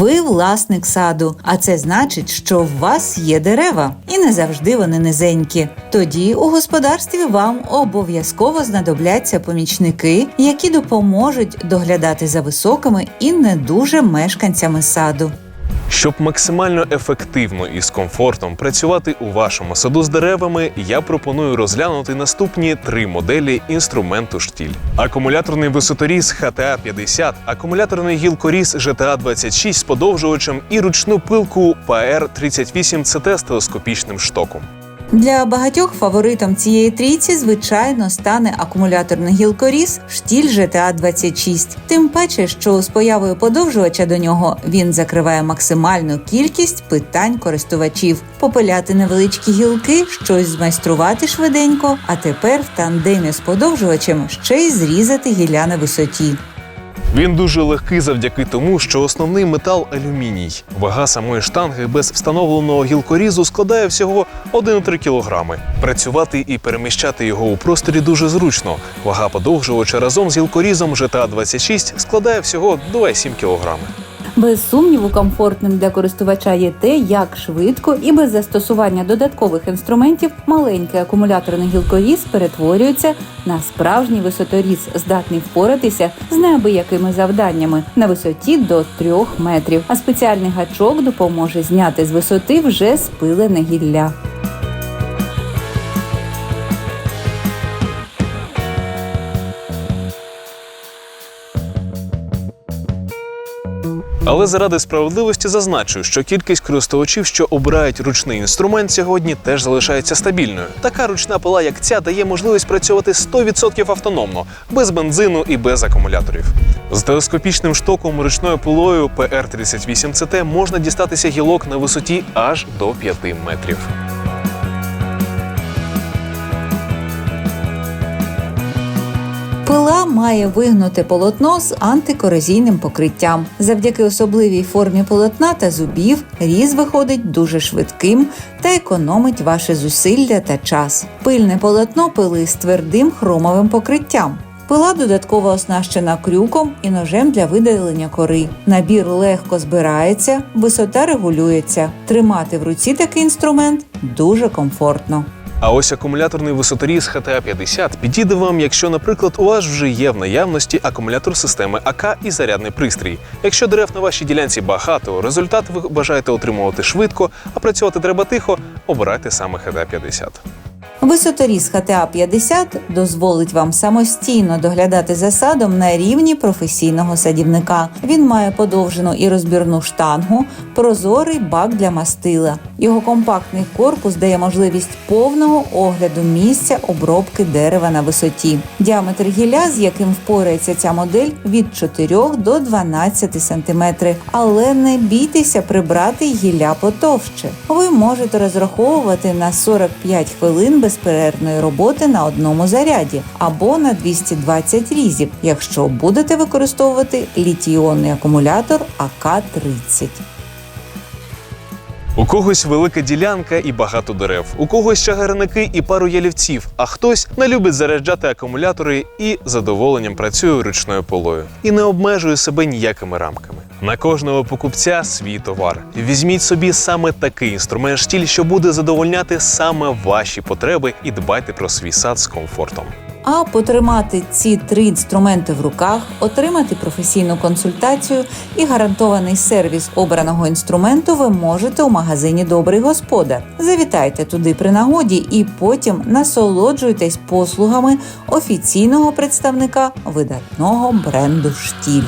власник саду, а це значить, що в вас є дерева, і не завжди вони низенькі. Тоді у господарстві вам обов'язково знадобляться помічники, які допоможуть доглядати за високими і не дуже мешканцями саду. Щоб максимально ефективно і з комфортом працювати у вашому саду з деревами, я пропоную розглянути наступні три моделі інструменту штіль: акумуляторний висоторіз HTA 50, акумуляторний гілкоріз GTA 26 з подовжувачем і ручну пилку PR 38 CT з телескопічним штоком. Для багатьох фаворитом цієї трійці, звичайно, стане акумуляторний гілкоріз штіль GTA 26. Тим паче, що з появою подовжувача до нього він закриває максимальну кількість питань користувачів, попиляти невеличкі гілки, щось змайструвати швиденько, а тепер в тандемі з подовжувачем ще й зрізати гілля на висоті. Він дуже легкий завдяки тому, що основний метал алюміній. Вага самої штанги без встановленого гілкорізу складає всього 1,3 кг. Працювати і переміщати його у просторі дуже зручно. Вага подовжувача разом з гілкорізом GTA 26 складає всього 2,7 кг. Без сумніву, комфортним для користувача є те, як швидко і без застосування додаткових інструментів маленький акумуляторний гілкоріз перетворюється на справжній висоторіз, здатний впоратися з неабиякими завданнями на висоті до 3 метрів. А спеціальний гачок допоможе зняти з висоти вже спилене гілля. Але заради справедливості зазначу, що кількість користувачів, що обирають ручний інструмент, сьогодні теж залишається стабільною. Така ручна пила, як ця, дає можливість працювати 100% автономно, без бензину і без акумуляторів. З телескопічним штоком ручною пилою PR38CT можна дістатися гілок на висоті аж до 5 метрів. Має вигнуте полотно з антикорозійним покриттям. Завдяки особливій формі полотна та зубів різ виходить дуже швидким та економить ваші зусилля та час. Пильне полотно пили з твердим хромовим покриттям. Пила додатково оснащена крюком і ножем для видалення кори. Набір легко збирається, висота регулюється. Тримати в руці такий інструмент дуже комфортно. А ось акумуляторний висоторіз HTA 50 підійде вам, якщо, наприклад, у вас вже є в наявності акумулятор системи АК і зарядний пристрій. Якщо дерев на вашій ділянці багато, результат ви бажаєте отримувати швидко, а працювати треба тихо, обирайте саме HTA 50. Висоторіз HTA 50 дозволить вам самостійно доглядати за садом на рівні професійного садівника. Він має подовжену і розбірну штангу, прозорий бак для мастила. Його компактний корпус дає можливість повного огляду місця обробки дерева на висоті. Діаметр гілля, з яким впорається ця модель, від 4 до 12 см. Але не бійтеся прибрати гілля потовще. Ви можете розраховувати на 45 хвилин безперервної роботи на одному заряді або на 220 різів, якщо будете використовувати літій-іонний акумулятор АК-30. У когось велика ділянка і багато дерев, у когось чагарники і пару ялівців, а хтось не любить заряджати акумулятори і задоволенням працює ручною полою і не обмежує себе ніякими рамками. На кожного покупця свій товар. Візьміть собі саме такий інструмент штіль, що буде задовольняти саме ваші потреби, і дбайте про свій сад з комфортом. А потримати ці три інструменти в руках, отримати професійну консультацію і гарантований сервіс обраного інструменту ви можете у магазині Добрий господар. Завітайте туди при нагоді і потім насолоджуйтесь послугами офіційного представника видатного бренду Штіль.